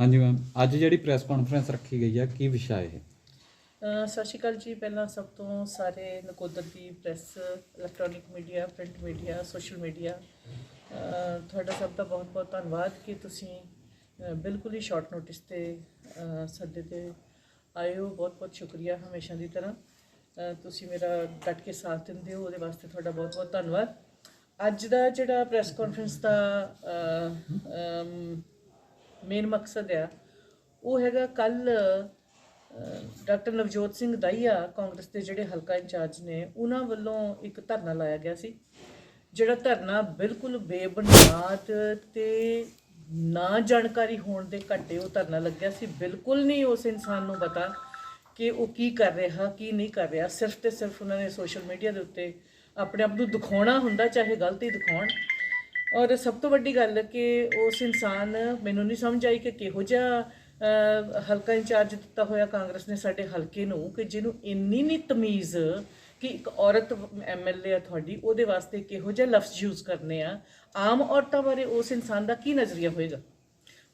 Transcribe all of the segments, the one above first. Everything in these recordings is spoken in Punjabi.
ਹਾਂਜੀ ਮੈਮ ਅੱਜ ਜਿਹੜੀ ਪ੍ਰੈਸ ਕਾਨਫਰੰਸ ਰੱਖੀ ਗਈ ਹੈ ਕੀ ਵਿਸ਼ਾ ਹੈ ਅ, ਸਤਿ ਸ਼੍ਰੀ ਅਕਾਲ ਜੀ ਪਹਿਲਾਂ ਸਭ ਤੋਂ ਸਾਰੇ ਨਕੋਦਰ ਦੀ press electronic media print media social media ਤੁਹਾਡਾ ਸਭ ਦਾ ਬਹੁਤ-ਬਹੁਤ ਧੰਨਵਾਦ ਕਿ ਤੁਸੀਂ ਅ, ਬਿਲਕੁਲ ਹੀ ਸ਼ਾਰਟ ਨੋਟਿਸ ਤੇ ਅ, ਸਾਡੇ ਤੇ ਆਏ ਹੋ। ਬਹੁਤ-ਬਹੁਤ ਸ਼ੁਕਰੀਆ ਹਮੇਸ਼ਾ ਦੀ ਤਰ੍ਹਾਂ। ਅ, ਤੁਸੀਂ ਮੇਰਾ ਡਟ ਕੇ ਸਾਥ ਦਿੰਦੇ ਹੋ ਉਹਦੇ ਵਾਸਤੇ ਤੁਹਾਡਾ ਬਹੁਤ-ਬਹੁਤ ਧੰਨਵਾਦ। ਅੱਜ ਦਾ ਜਿਹੜਾ ਪ੍ਰੈਸ ਕਾਨਫਰੰਸ ਦਾ ਮੇਨ ਮਕਸਦ ਆ। ਉਹ ਹੈਗਾ ਕੱਲ ਡਾਕਟਰ ਨਵਜੋਤ ਸਿੰਘ ਦਾਈਆ ਕਾਂਗਰਸ ਦੇ ਜਿਹੜੇ ਹਲਕਾ ਇੰਚਾਰਜ ਨੇ, ਉਹਨਾਂ ਵੱਲੋਂ ਇੱਕ ਧਰਨਾ ਲਾਇਆ ਗਿਆ ਸੀ। ਜਿਹੜਾ ਧਰਨਾ ਬਿਲਕੁਲ ਬੇਬੁਨਿਆਦ ਤੇ ਨਾ ਜਾਣਕਾਰੀ ਹੋਣ ਦੇ ਘੱਟੇ ਉਹ ਧਰਨਾ ਲੱਗਿਆ ਸੀ। ਬਿਲਕੁਲ ਨਹੀਂ ਉਸ ਇਨਸਾਨ ਨੂੰ ਪਤਾ ਕਿ ਉਹ ਕੀ ਕਰ ਰਿਹਾ, ਕੀ ਨਹੀਂ ਕਰ ਰਿਹਾ। ਸਿਰਫ ਤੇ ਸਿਰਫ ਉਹਨਾਂ ਨੇ ਸੋਸ਼ਲ ਮੀਡੀਆ ਦੇ ਉੱਤੇ ਆਪਣੇ ਆਪ ਨੂੰ ਦਿਖਾਉਣਾ ਹੁੰਦਾ, ਚਾਹੇ ਗਲਤੀ ਦਿਖਾਉਣ। ਔਰ ਸਭ ਤੋਂ ਵੱਡੀ ਗੱਲ ਕਿ ਉਸ ਇਨਸਾਨ ਮੈਨੂੰ ਨਹੀਂ ਸਮਝ ਆਈ ਕਿ ਕਿਹੋ ਜਿਹਾ ਹਲਕਾ ਇੰਚਾਰਜ ਦਿੱਤਾ ਹੋਇਆ ਕਾਂਗਰਸ ਨੇ ਸਾਡੇ ਹਲਕੇ ਨੂੰ ਕਿ ਜਿਹਨੂੰ ਇੰਨੀ ਨਹੀਂ ਤਮੀਜ਼ ਕਿ ਇੱਕ ਔਰਤ ਐਮਐਲਏ ਆ ਤੁਹਾਡੀ, ਉਹਦੇ ਵਾਸਤੇ ਕਿਹੋ ਜਿਹਾ ਲਫ਼ਜ਼ ਯੂਜ਼ ਕਰਨੇ ਆ। ਆਮ ਔਰਤਾਂ ਬਾਰੇ ਉਸ ਇਨਸਾਨ ਦਾ ਕੀ ਨਜ਼ਰੀਆ ਹੋਏਗਾ?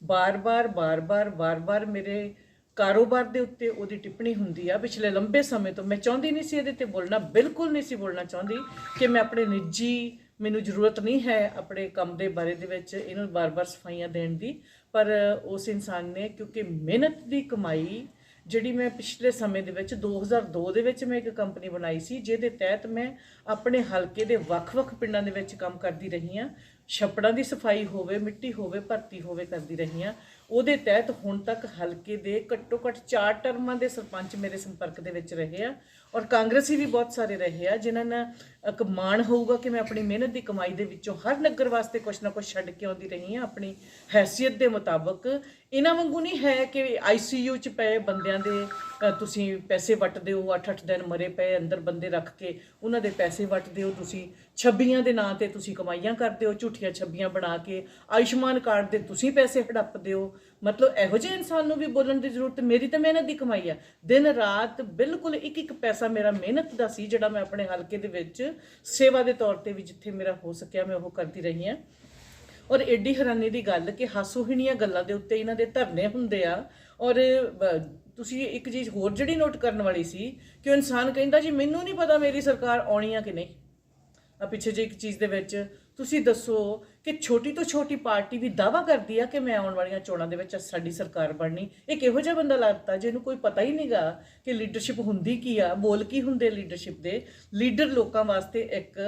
ਬਾਰ-ਬਾਰ ਬਾਰ-ਬਾਰ ਬਾਰ-ਬਾਰ ਮੇਰੇ ਕਾਰੋਬਾਰ ਦੇ ਉੱਤੇ ਉਹਦੀ ਟਿੱਪਣੀ ਹੁੰਦੀ ਆ। ਪਿਛਲੇ ਲੰਬੇ ਸਮੇਂ ਤੋਂ ਮੈਂ ਚਾਹੁੰਦੀ ਨਹੀਂ ਸੀ ਇਹਦੇ ਤੇ ਬੋਲਣਾ, ਬਿਲਕੁਲ ਨਹੀਂ ਸੀ ਬੋਲਣਾ ਚਾਹੁੰਦੀ ਕਿ ਮੈਂ ਆਪਣੇ ਨਿੱਜੀ ਮੈਨੂੰ ਜ਼ਰੂਰਤ ਨਹੀਂ ਹੈ ਆਪਣੇ ਕੰਮ ਦੇ ਬਾਰੇ ਦੇ ਵਿੱਚ, ਇਹਨੂੰ ਬਾਰ-ਬਾਰ ਸਫਾਈਆਂ ਦੇਣ ਦੀ। ਪਰ ਉਸ ਇਨਸਾਨ ਨੇ, ਕਿਉਂਕਿ ਮਿਹਨਤ ਦੀ ਕਮਾਈ ਜਿਹੜੀ ਮੈਂ ਪਿਛਲੇ ਸਮੇਂ ਦੇ ਵਿੱਚ 2002 ਦੇ ਵਿੱਚ ਮੈਂ ਇੱਕ ਕੰਪਨੀ ਬਣਾਈ ਸੀ, ਜਿਹਦੇ ਤਹਿਤ ਮੈਂ ਆਪਣੇ ਹਲਕੇ ਦੇ ਵੱਖ-ਵੱਖ ਪਿੰਡਾਂ ਦੇ ਵਿੱਚ ਕੰਮ ਕਰਦੀ ਰਹੀ ਹਾਂ। ਛੱਪੜਾਂ ਦੀ ਸਫ਼ਾਈ ਹੋਵੇ, ਮਿੱਟੀ ਹੋਵੇ, ਭਰਤੀ ਹੋਵੇ ਕਰਦੀ ਰਹੀ ਹਾਂ। ਉਹਦੇ ਤਹਿਤ ਹੁਣ ਤੱਕ ਹਲਕੇ ਦੇ ਘੱਟੋ ਘੱਟ 4 ਟਰਮਾਂ ਦੇ ਸਰਪੰਚ ਮੇਰੇ ਸੰਪਰਕ ਦੇ ਵਿੱਚ ਰਹੇ ਆ ਔਰ ਕਾਂਗਰਸੀ ਵੀ ਬਹੁਤ ਸਾਰੇ ਰਹੇ ਆ, ਜਿਨ੍ਹਾਂ ਨਾਲ ਇੱਕ ਮਾਣ ਹੋਊਗਾ ਕਿ ਮੈਂ ਆਪਣੀ ਮਿਹਨਤ ਦੀ ਕਮਾਈ ਦੇ ਵਿੱਚੋਂ ਹਰ ਨਗਰ ਵਾਸਤੇ ਕੁਛ ਨਾ ਕੁਛ ਛੱਡ ਕੇ ਆਉਂਦੀ ਰਹੀ ਹਾਂ ਆਪਣੀ ਹੈਸੀਅਤ ਦੇ ਮੁਤਾਬਕ। ਇਹਨਾਂ ਵਾਂਗੂ ਨਹੀਂ ਹੈ ਕਿ ਆਈਸੀਯੂ ਚ ਪਏ ਬੰਦਿਆਂ ਦੇ ਤੁਸੀਂ ਪੈਸੇ ਵੱਟਦੇ ਹੋ 8-8 ਦਿਨ ਮਰੇ ਪਏ, ਅੰਦਰ ਬੰਦੇ ਰੱਖ ਕੇ ਉਹਨਾਂ ਦੇ ਪੈਸੇ ਵੱਟਦੇ ਹੋ, ਤੁਸੀਂ ਛੱਬੀਆਂ ਦੇ ਨਾਂ ਤੇ ਤੁਸੀਂ ਕਮਾਈਆਂ ਕਰਦੇ ਹੋ, ਝੂਠੀਆਂ ਛੱਬੀਆਂ ਬਣਾ ਕੇ ਆਯੁਸ਼ਮਾਨ ਕਾਰਡ ਦੇ ਤੁਸੀਂ ਪੈਸੇ ਹੜੱਪਦੇ ਹੋ ਮਤਲਬ ਇਹੋ ਜਿਹੇ ਇਨਸਾਨ ਨੂੰ ਵੀ ਬੋਲਣ ਦੀ ਜ਼ਰੂਰਤ, ਮੇਰੀ ਤਾਂ ਮਿਹਨਤ ਦੀ ਕਮਾਈ ਆ। ਦਿਨ ਰਾਤ ਬਿਲਕੁਲ ਇੱਕ ਇੱਕ ਪੈਸਾ ਮੇਰਾ ਮਿਹਨਤ ਦਾ ਸੀ, ਜਿਹੜਾ ਮੈਂ ਆਪਣੇ ਹਲਕੇ ਦੇ ਵਿੱਚ ਸੇਵਾ ਦੇ ਤੌਰ ਤੇ ਵੀ ਜਿੱਥੇ ਮੇਰਾ ਹੋ ਸਕਿਆ, ਮੈਂ ਉਹ ਕਰਦੀ ਰਹੀ ਹਾਂ। ਔਰ ਐਡੀ ਹੈਰਾਨੀ ਦੀ ਗੱਲ ਕਿ ਹਾਸੋਹੀਣੀਆਂ ਗੱਲਾਂ ਦੇ ਉੱਤੇ ਇਹਨਾਂ ਦੇ ਧਰਨੇ ਹੁੰਦੇ ਆ। ਔਰ ਤੁਸੀਂ ਇੱਕ ਚੀਜ਼ ਹੋਰ ਜਿਹੜੀ ਨੋਟ ਕਰਨ ਵਾਲੀ ਸੀ ਕਿ ਉਹ ਇਨਸਾਨ ਕਹਿੰਦਾ ਜੀ, ਮੈਨੂੰ ਨਹੀਂ ਪਤਾ ਮੇਰੀ ਸਰਕਾਰ ਆਉਣੀ ਆ ਕਿ ਨਹੀਂ? ਆ ਪਿੱਛੇ ਜੇ ਇੱਕ ਚੀਜ਼ ਦੇ ਵਿੱਚ ਤੁਸੀਂ ਦੱਸੋ ਕਿ ਛੋਟੀ ਤੋਂ ਛੋਟੀ ਪਾਰਟੀ ਵੀ ਦਾਵਾ ਕਰਦੀ ਆ ਕਿ ਮੈਂ ਆਉਣ ਵਾਲੀਆਂ ਚੋਣਾਂ ਦੇ ਵਿੱਚ ਸਾਡੀ ਸਰਕਾਰ ਬਣਨੀ। ਇਹ ਕਿਹੋ ਜਿਹਾ ਬੰਦਾ ਲੱਗਦਾ ਜਿਹਨੂੰ ਕੋਈ ਪਤਾ ਹੀ ਨਹੀਂਗਾ ਕਿ ਲੀਡਰਸ਼ਿਪ ਹੁੰਦੀ ਕੀ ਆ, ਬੋਲ ਕੀ ਹੁੰਦੇ ਲੀਡਰਸ਼ਿਪ ਦੇ। ਲੀਡਰ ਲੋਕਾਂ ਵਾਸਤੇ ਇੱਕ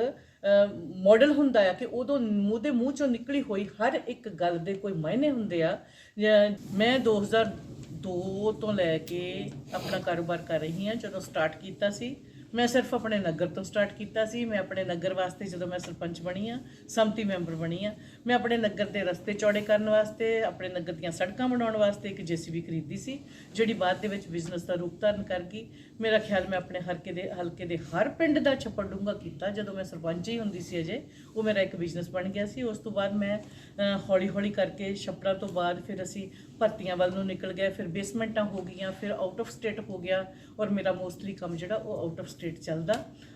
ਮਾਡਲ ਹੁੰਦਾ ਆ ਕਿ ਉਦੋਂ ਮੂੰਹ ਦੇ ਮੂੰਹ ਚੋਂ ਨਿਕਲੀ ਹੋਈ ਹਰ ਇੱਕ ਗੱਲ ਦੇ ਕੋਈ ਮਾਇਨੇ ਹੁੰਦੇ ਆ। ਜਾਂ ਮੈਂ 2002 ਤੋਂ ਲੈ ਕੇ ਆਪਣਾ ਕਾਰੋਬਾਰ ਕਰ ਰਹੀ ਹਾਂ, ਜਦੋਂ ਸਟਾਰਟ ਕੀਤਾ ਸੀ। ਮੈਂ ਸਿਰਫ ਆਪਣੇ ਨਗਰ ਤੋਂ ਸਟਾਰਟ ਕੀਤਾ ਸੀ, ਮੈਂ ਆਪਣੇ ਨਗਰ ਵਾਸਤੇ ਜਦੋਂ ਮੈਂ ਸਰਪੰਚ ਬਣੀ ਆ, ਸੰਮਤੀ ਮੈਂਬਰ ਬਣੀ ਆ, ਮੈਂ ਆਪਣੇ ਨਗਰ ਦੇ ਰਸਤੇ ਚੌੜੇ ਕਰਨ ਵਾਸਤੇ, ਆਪਣੇ ਨਗਰ ਦੀਆਂ ਸੜਕਾਂ ਬਣਾਉਣ ਵਾਸਤੇ ਇੱਕ ਜੀਸੀਬੀ ਖਰੀਦੀ ਸੀ, ਜਿਹੜੀ ਬਾਅਦ ਦੇ ਵਿੱਚ ਬਿਜ਼ਨਸ ਦਾ ਰੂਪ ਧਾਰਨ ਕਰ ਗਈ। ਮੇਰਾ ਖਿਆਲ ਮੈਂ ਆਪਣੇ ਹਲਕੇ ਦੇ ਹਲਕੇ ਦੇ ਹਰ ਪਿੰਡ ਦਾ ਛੱਪੜ ਡੂੰਘਾ ਕੀਤਾ, ਜਦੋਂ ਮੈਂ ਸਰਪੰਚ ਹੀ ਹੁੰਦੀ ਸੀ ਅਜੇ, ਉਹ ਮੇਰਾ ਇੱਕ ਬਿਜ਼ਨਸ ਬਣ ਗਿਆ ਸੀ। ਉਸ ਤੋਂ ਬਾਅਦ ਮੈਂ ਹੌਲੀ ਹੌਲੀ ਕਰਕੇ ਛੱਪੜਾਂ ਤੋਂ ਬਾਅਦ ਫਿਰ ਅਸੀਂ ਭਰਤੀਆਂ ਵੱਲ ਨੂੰ ਨਿਕਲ ਗਿਆ, ਫਿਰ ਬੇਸਮੈਂਟਾਂ ਹੋ ਗਈਆਂ, ਫਿਰ ਆਊਟ ਆਫ ਸਟੇਟ ਹੋ ਗਿਆ ਔਰ ਮੇਰਾ ਮੋਸਟਲੀ ਕੰਮ ਜਿਹੜਾ ਉਹ ਆਊਟ ਆਫ ਸਟੇਟ ਚੱਲਦਾ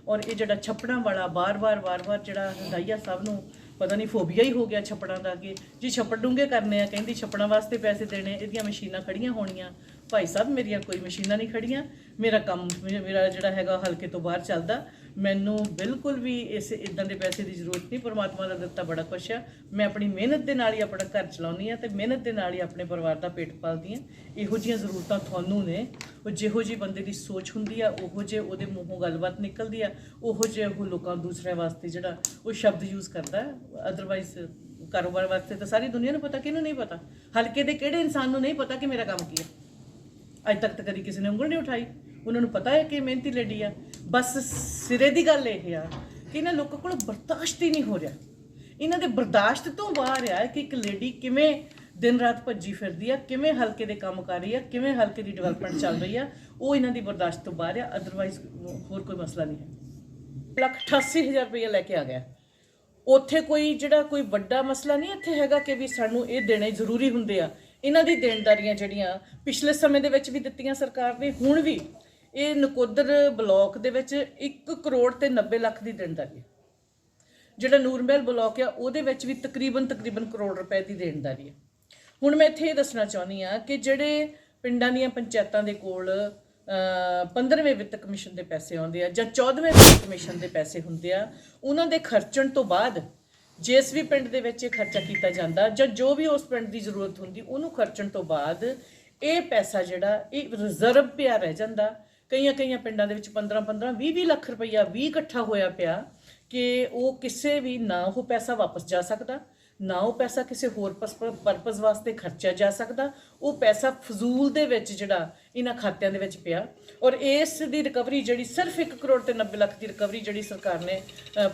ਔਰ ਇਹ ਜਿਹੜਾ ਛੱਪੜਾਂ ਵਾਲਾ ਬਾਰ-ਬਾਰ ਬਾਰ-ਬਾਰ ਜਿਹੜਾ ਹੰਦਾਈਆ ਸਾਹਿਬ ਨੂੰ ਪਤਾ ਨਹੀਂ ਫੋਬੀਆ ਹੀ ਹੋ ਗਿਆ ਛੱਪੜਾਂ ਦਾ ਕਿ ਜੀ ਛੱਪੜ ਡੂੰਘੇ ਕਰਨੇ ਆ, ਕਹਿੰਦੀ ਛੱਪੜਾਂ ਵਾਸਤੇ ਪੈਸੇ ਦੇਣੇ, ਇਹਦੀਆਂ ਮਸ਼ੀਨਾਂ ਖੜੀਆਂ ਹੋਣੀਆਂ। ਭਾਈ ਸਾਹਿਬ ਮੇਰੀਆਂ ਕੋਈ ਮਸ਼ੀਨਾਂ ਨਹੀਂ ਖੜੀਆਂ, ਮੇਰਾ ਕੰਮ, ਮੇਰਾ ਜਿਹੜਾ ਹੈਗਾ ਹਲਕੇ ਤੋਂ ਬਾਹਰ ਚੱਲਦਾ ਮੈਨੂੰ ਬਿਲਕੁਲ ਵੀ ਇਸ ਇਦਾਂ ਦੇ ਪੈਸੇ ਦੀ ਜ਼ਰੂਰਤ ਨਹੀਂ, ਪਰਮਾਤਮਾ ਦਾ ਦਿੱਤਾ ਬੜਾ ਕੁਛ ਆ। ਮੈਂ ਆਪਣੀ ਮਿਹਨਤ ਦੇ ਨਾਲ ਹੀ ਆਪਣਾ ਘਰ ਚਲਾਉਂਦੀ ਆ ਤੇ ਮਿਹਨਤ ਦੇ ਨਾਲ ਹੀ ਆਪਣੇ ਪਰਿਵਾਰ ਦਾ ਪੇਟ ਪਾਲਦੀ ਆ ਇਹੋ ਜਿਹੀਆਂ ਜ਼ਰੂਰਤਾਂ ਤੁਹਾਨੂੰ ਨੇ। ਉਹ ਜਿਹੋ ਜੀ ਬੰਦੇ ਦੀ ਸੋਚ ਹੁੰਦੀ ਆ, ਉਹੋ ਜੇ ਉਹਦੇ ਮੂੰਹੋਂ ਗੱਲਬਾਤ ਨਿਕਲਦੀ ਆ, ਉਹੋ ਜੇ ਉਹ ਲੋਕਾਂ ਦੂਸਰਿਆਂ ਵਾਸਤੇ ਜਿਹੜਾ ਉਹ ਸ਼ਬਦ ਯੂਜ਼ ਕਰਦਾ ਅਦਰਵਾਈਜ਼ ਕਾਰੋਬਾਰ ਵਾਸਤੇ ਤਾਂ ਸਾਰੀ ਦੁਨੀਆ ਨੂੰ ਪਤਾ, ਕਿਹਨੂੰ ਨਹੀਂ ਪਤਾ? ਹਲਕੇ ਦੇ ਕਿਹੜੇ ਇਨਸਾਨ ਨੂੰ ਨਹੀਂ ਪਤਾ ਕਿ ਮੇਰਾ ਕੰਮ ਕੀ ਹੈ ਅੱਜ ਤੱਕ ਤਾਂ ਕਦੀ ਕਿਸੇ ਨੇ ਉਂਗਲ ਨਹੀਂ ਉਠਾਈ। ਉਹਨਾਂ ਨੂੰ ਪਤਾ ਹੈ ਕਿ ਮਿਹਨਤੀ ਲੇਡੀ ਆ। ਬਸ ਸਿਰੇ ਦੀ ਗੱਲ ਇਹ ਆ ਕਿ ਇਹਨਾਂ ਲੋਕਾਂ ਕੋਲ ਬਰਦਾਸ਼ਤ ਹੀ ਨਹੀਂ ਹੋ ਰਿਹਾ। ਇਹਨਾਂ ਦੇ ਬਰਦਾਸ਼ਤ ਤੋਂ ਬਾਹਰ ਆ ਕਿ ਇੱਕ ਲੇਡੀ ਕਿਵੇਂ ਦਿਨ ਰਾਤ ਭੱਜੀ ਫਿਰਦੀ ਆ, ਕਿਵੇਂ ਹਲਕੇ ਦੇ ਕੰਮ ਕਰ ਰਹੀ ਆ, ਕਿਵੇਂ ਹਲਕੇ ਦੀ ਡਿਵੈਲਪਮੈਂਟ ਚੱਲ ਰਹੀ ਆ, ਉਹ ਇਹਨਾਂ ਦੀ ਬਰਦਾਸ਼ਤ ਤੋਂ ਬਾਹਰ ਆ ਅਦਰਵਾਈਜ਼ ਹੋਰ ਕੋਈ ਮਸਲਾ ਨਹੀਂ ਹੈ। ਲੱਖ 88000 ਰੁਪਏ ਲੈ ਕੇ ਆ ਗਿਆ। ਉੱਥੇ ਕੋਈ ਜਿਹੜਾ ਕੋਈ ਵੱਡਾ ਮਸਲਾ ਨਹੀਂ ਇੱਥੇ ਹੈਗਾ ਕਿ ਵੀ ਸਾਨੂੰ ਇਹ ਦੇਣੇ ਜ਼ਰੂਰੀ ਹੁੰਦੇ ਆ। ਇਹਨਾਂ ਦੀ ਦੇਣਦਾਰੀਆਂ ਜਿਹੜੀਆਂ ਪਿਛਲੇ ਸਮੇਂ ਦੇ ਵਿੱਚ ਵੀ ਦਿੱਤੀਆਂ ਸਰਕਾਰ ਨੇ, ਹੁਣ ਵੀ ਇਹ ਨਕੋਦਰ ਬਲਾਕ ਦੇ ਵਿੱਚ 1 ਕਰੋੜ ਤੇ 90 ਲੱਖ ਦੀ ਦੇਣਦਾਰੀ ਹੈ। ਜਿਹੜਾ ਨੂਰਮਹਿਲ ਬਲਾਕ ਆ, ਉਹਦੇ ਵਿੱਚ ਵੀ ਤਕਰੀਬਨ ਤਕਰੀਬਨ ਕਰੋੜ ਰੁਪਏ ਦੀ ਦੇਣਦਾਰੀ ਹੈ। ਹੁਣ ਮੈਂ ਇੱਥੇ ਇਹ ਦੱਸਣਾ ਚਾਹੁੰਦੀ ਆ ਕਿ ਜਿਹੜੇ ਪਿੰਡਾਂ ਦੀਆਂ ਪੰਚਾਇਤਾਂ ਦੇ ਕੋਲ 15ਵੇਂ ਵਿੱਤ ਕਮਿਸ਼ਨ ਦੇ ਪੈਸੇ ਆਉਂਦੇ ਆ ਜਾਂ 14ਵੇਂ ਵਿੱਤ ਕਮਿਸ਼ਨ ਦੇ ਪੈਸੇ ਹੁੰਦੇ ਆ, ਉਹਨਾਂ ਦੇ ਖਰਚਣ ਤੋਂ ਬਾਅਦ ਜਿਸ ਵੀ ਪਿੰਡ ਦੇ ਵਿੱਚ ਇਹ ਖਰਚਾ ਕੀਤਾ ਜਾਂਦਾ ਜਾਂ ਜੋ ਵੀ ਉਸ ਪਿੰਡ ਦੀ ਜ਼ਰੂਰਤ ਹੁੰਦੀ, ਉਹਨੂੰ ਖਰਚਣ ਤੋਂ ਬਾਅਦ ਇਹ ਪੈਸਾ ਜਿਹੜਾ, ਇਹ ਰਿਜ਼ਰਵ ਪਿਆ ਰਹਿ ਜਾਂਦਾ। ਕਈਆਂ ਕਈਆਂ ਪਿੰਡਾਂ ਦੇ ਵਿੱਚ 15 15 20 20 ਲੱਖ ਰੁਪਈਆ ਵੀ ਇਕੱਠਾ ਹੋਇਆ ਪਿਆ ਕਿ ਉਹ ਕਿਸੇ ਵੀ ਨਾ ਉਹ ਪੈਸਾ ਵਾਪਸ ਜਾ ਸਕਦਾ, ਨਾ ਉਹ ਪੈਸਾ ਕਿਸੇ ਹੋਰ ਪਰਪਸ ਵਾਸਤੇ ਖਰਚਿਆ ਜਾ ਸਕਦਾ, ਉਹ ਪੈਸਾ ਫਜ਼ੂਲ ਦੇ ਵਿੱਚ ਜਿਹੜਾ ਇਹਨਾਂ ਖਾਤਿਆਂ ਦੇ ਵਿੱਚ ਪਿਆ। ਔਰ ਇਸ ਦੀ ਰਿਕਵਰੀ ਜਿਹੜੀ ਸਿਰਫ 1 ਕਰੋੜ ਤੇ 90 ਲੱਖ ਦੀ ਰਿਕਵਰੀ ਜਿਹੜੀ ਸਰਕਾਰ ਨੇ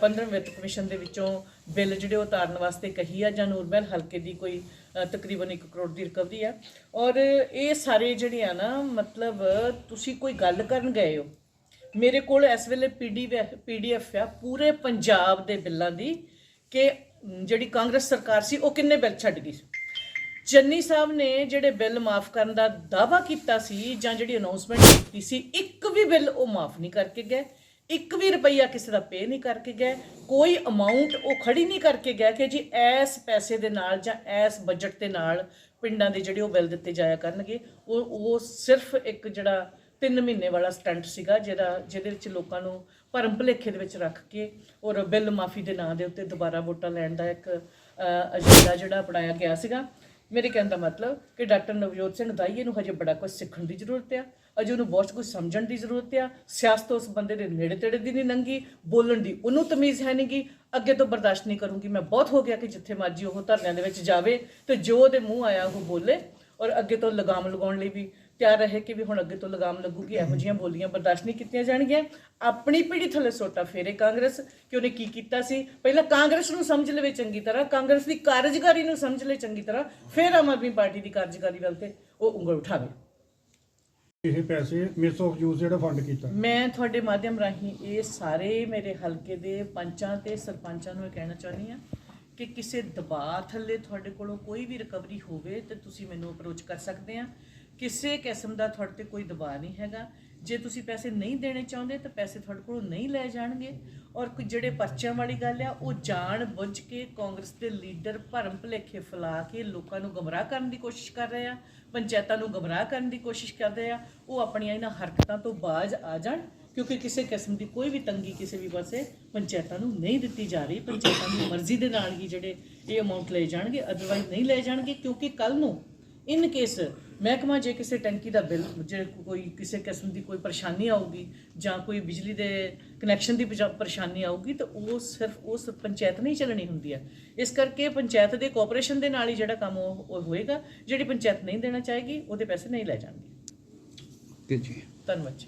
15ਵੇਂ ਵਿੱਤ ਕਮਿਸ਼ਨ ਦੇ ਵਿੱਚੋਂ ਬਿੱਲ ਜਿਹੜੇ ਉਤਾਰਨ ਵਾਸਤੇ ਕਹੀ ਆ ਜਾਂ ਨੂਰਮਹਿਲ ਹਲਕੇ ਦੀ ਕੋਈ ਤਕਰੀਬਨ 1 ਕਰੋੜ ਦੀ ਰਿਕਵਰੀ ਆ। ਔਰ ਇਹ ਸਾਰੇ ਜਿਹੜੇ ਆ ਨਾ, ਮਤਲਬ ਤੁਸੀਂ ਕੋਈ ਗੱਲ ਕਰਨ ਗਏ ਹੋ, ਮੇਰੇ ਕੋਲ ਇਸ ਵੇਲੇ ਪੀਡੀਐਫ ਆ ਪੂਰੇ ਪੰਜਾਬ ਦੇ ਬਿੱਲਾਂ ਦੀ ਕਿ ਜਿਹੜੀ ਕਾਂਗਰਸ ਸਰਕਾਰ ਸੀ ਉਹ ਕਿੰਨੇ ਬਿੱਲ ਛੱਡ ਗਈ ਚੰਨੀ ਸਾਹਿਬ ਨੇ ਜਿਹੜੇ ਬਿੱਲ ਮਾਫ ਕਰਨ ਦਾ ਦਾਵਾ ਕੀਤਾ ਸੀ ਜਾਂ ਜਿਹੜੀ ਅਨਾਉਂਸਮੈਂਟ ਕੀਤੀ ਸੀ, ਇੱਕ ਵੀ ਬਿੱਲ ਉਹ ਮਾਫ ਨਹੀਂ ਕਰਕੇ ਗਏ, ਇੱਕ ਵੀ ਰੁਪਈਆ ਕਿਸੇ ਦਾ ਪੇ ਨਹੀਂ ਕਰਕੇ ਗਏ, ਕੋਈ ਅਮਾਉਂਟ ਉਹ ਖੜੀ ਨਹੀਂ ਕਰਕੇ ਗਿਆ ਕਿ ਜੀ ਇਸ ਪੈਸੇ ਦੇ ਨਾਲ ਜਾਂ ਐਸ ਬਜਟ ਦੇ ਨਾਲ ਪਿੰਡਾਂ ਦੇ ਜਿਹੜੇ ਉਹ ਬਿੱਲ ਦਿੱਤੇ ਜਾਇਆ ਕਰਨਗੇ। ਉਹ ਉਹ ਸਿਰਫ ਇੱਕ ਜਿਹੜਾ 3 ਮਹੀਨੇ ਵਾਲਾ ਸਟੰਟ ਸੀਗਾ ਜਿਹੜਾ, ਜਿਹਦੇ ਵਿੱਚ ਲੋਕਾਂ ਨੂੰ ਭਰਮ ਭੁਲੇਖੇ ਦੇ ਵਿੱਚ ਰੱਖ ਕੇ ਔਰ ਬਿੱਲ ਮਾਫੀ ਦੇ ਨਾਂ ਦੇ ਉੱਤੇ ਦੁਬਾਰਾ ਵੋਟਾਂ ਲੈਣ ਦਾ ਇੱਕ ਅਜੰਡਾ ਜਿਹੜਾ ਅਪਣਾਇਆ ਗਿਆ ਸੀਗਾ। ਮੇਰੇ ਕਹਿਣ ਦਾ ਮਤਲਬ ਕਿ ਡਾਕਟਰ ਨਵਜੋਤ ਸਿੰਘ ਦਾਈਏ ਨੂੰ ਹਜੇ ਬੜਾ ਕੁਝ ਸਿੱਖਣ ਦੀ ਜ਼ਰੂਰਤ ਆ। ਅਜੇ ਉਹਨੂੰ ਬਹੁਤ ਕੁਝ ਸਮਝਣ ਦੀ ਜ਼ਰੂਰਤ ਆ। ਸਿਆਸਤ ਉਸ ਬੰਦੇ ਦੇ ਨੇੜੇ ਤੇੜੇ ਦੀ ਨਹੀਂ ਲੰਗੀ ਬੋਲਣ ਦੀ ਉਹਨੂੰ ਤਮੀਜ਼ ਹੈ ਨਹੀਂਗੀ। ਅੱਗੇ ਤੋਂ ਬਰਦਾਸ਼ਤ ਨਹੀਂ ਕਰੂੰਗੀ। ਮੈਂ ਬਹੁਤ ਹੋ ਗਿਆ ਕਿ ਜਿੱਥੇ ਮਰਜ਼ੀ ਉਹ ਧਰਨਿਆਂ ਦੇ ਵਿੱਚ ਜਾਵੇ ਤੇ ਜੋ ਉਹਦੇ ਮੂੰਹ ਆਇਆ ਉਹ ਬੋਲੇ ਔਰ ਅੱਗੇ ਤੋਂ ਲਗਾਮ ਲਗਾਉਣ ਲਈ ਵੀ ਤਿਆਰ ਰਹੇ ਕਿ ਵੀ ਹੁਣ ਅੱਗੇ ਤੋਂ ਲਗਾਮ ਲੱਗੂਗੀ ਇਹੋ ਜਿਹੀਆਂ ਬੋਲੀਆਂ ਬਰਦਾਸ਼ਤ ਨਹੀਂ ਕੀਤੀਆਂ ਜਾਣਗੀਆਂ। ਆਪਣੀ ਪੀੜੀ ਥੱਲੇ ਸੋਟਾ ਫੇਰੇ ਕਾਂਗਰਸ ਕਿ ਉਹਨੇ ਕੀ ਕੀਤਾ ਸੀ? ਪਹਿਲਾਂ ਕਾਂਗਰਸ ਨੂੰ ਸਮਝ ਲਵੇ ਚੰਗੀ ਤਰ੍ਹਾਂ ਕਾਂਗਰਸ ਦੀ ਕਾਰਜਕਾਰੀ ਨੂੰ ਸਮਝ ਲੈ ਚੰਗੀ ਤਰ੍ਹਾਂ ਫਿਰ ਆਮ ਆਦਮੀ ਪਾਰਟੀ ਦੀ ਕਾਰਜਕਾਰੀ ਵੱਲ ਤੇ ਉਹ ਉਂਗਲ ਉਠਾਵੇ। ਇਹ ਪੈਸੇ ਮਿਸ ਆਫ ਯੂਜ਼ ਜਿਹੜਾ ਫੰਡ ਕੀਤਾ। ਮੈਂ ਤੁਹਾਡੇ ਮਾਧਿਅਮ ਰਾਹੀਂ ਇਹ ਸਾਰੇ ਮੇਰੇ ਹਲਕੇ ਦੇ ਪੰਚਾਂ ਤੇ ਸਰਪੰਚਾਂ ਨੂੰ ਇਹ ਕਹਿਣਾ ਚਾਹੁੰਦੀ ਆ ਕਿ ਕਿਸੇ ਦਬਾਅ ਥੱਲੇ ਤੁਹਾਡੇ ਕੋਲੋਂ ਕੋਈ ਵੀ ਰਿਕਵਰੀ ਹੋਵੇ ਤੇ ਤੁਸੀਂ ਮੈਨੂੰ ਅਪਰੋਚ ਕਰ ਸਕਦੇ ਆ ਕਿਸੇ ਕਿਸਮ ਦਾ ਤੁਹਾਡੇ ਤੇ ਕੋਈ ਦਬਾਅ ਨਹੀਂ ਹੈਗਾ। ਜੇ ਤੁਸੀਂ ਪੈਸੇ ਨਹੀਂ ਦੇਣੇ ਚਾਹੁੰਦੇ, ਤਾਂ ਪੈਸੇ ਤੁਹਾਡੇ ਕੋਲੋਂ ਨਹੀਂ ਲੈ ਜਾਣਗੇ। ਔਰ ਕੋਈ ਜਿਹੜੇ ਪਰਚਿਆਂ ਵਾਲੀ ਗੱਲ ਆ, ਉਹ ਜਾਣ ਬੁੱਝ ਕੇ ਕਾਂਗਰਸ ਦੇ ਲੀਡਰ ਭਰਮ ਭੁਲੇਖੇ ਫੈਲਾ ਕੇ ਲੋਕਾਂ ਨੂੰ ਗਮਰਾਹ ਕਰਨ ਦੀ ਕੋਸ਼ਿਸ਼ ਕਰ ਰਹੇ ਆ, ਪੰਚਾਇਤਾਂ ਨੂੰ ਗਮਰਾਹ ਕਰਨ ਦੀ ਕੋਸ਼ਿਸ਼ ਕਰ ਰਹੇ ਆ, ਉਹ ਆਪਣੀਆਂ ਇਹਨਾਂ ਹਰਕਤਾਂ ਤੋਂ ਬਾਜ਼ ਆ ਜਾਣ, ਕਿਉਂਕਿ ਕਿਸੇ ਕਿਸਮ ਦੀ ਕੋਈ ਵੀ ਤੰਗੀ ਕਿਸੇ ਵੀ ਪਾਸੇ ਪੰਚਾਇਤਾਂ ਨੂੰ ਨਹੀਂ ਦਿੱਤੀ ਜਾ ਰਹੀ। ਪੰਚਾਇਤਾਂ ਦੀ ਮਰਜ਼ੀ ਦੇ ਨਾਲ ਹੀ ਜਿਹੜੇ ਇਹ ਅਮਾਉਂਟ ਲਏ ਜਾਣਗੇ ਅਦਰਵਾਈਜ਼ ਨਹੀਂ ਲਏ ਜਾਣਗੇ, ਕਿਉਂਕਿ ਕੱਲ ਨੂੰ ਇਨ ਕੇਸ ਮਹਿਕਮਾ ਜੇ ਕਿਸੇ ਟੈਂਕੀ ਦਾ ਬਿੱਲ ਜੇ ਕੋਈ ਕਿਸੇ ਕਿਸਮ ਦੀ ਕੋਈ ਪਰੇਸ਼ਾਨੀ ਆਊਗੀ ਜਾਂ ਕੋਈ ਬਿਜਲੀ ਦੇ ਕਨੈਕਸ਼ਨ ਦੀ ਪਰੇਸ਼ਾਨੀ ਆਊਗੀ ਤਾਂ ਉਹ ਸਿਰਫ ਉਸ ਪੰਚਾਇਤ ਨਹੀਂ ਚੱਲਣੀ ਹੁੰਦੀ ਹੈ। ਇਸ ਕਰਕੇ ਪੰਚਾਇਤ ਦੇ ਕੋਆਪਰੇਸ਼ਨ ਦੇ ਨਾਲ ਹੀ ਜਿਹੜਾ ਕੰਮ ਉਹ ਹੋਏਗਾ ਜਿਹੜੀ ਪੰਚਾਇਤ ਨਹੀਂ ਦੇਣਾ ਚਾਹੇਗੀ ਉਹਦੇ ਪੈਸੇ ਨਹੀਂ ਲੈ ਜਾਣਗੇ। ਜੀ। ਧੰਨਵਾਦ ਜੀ।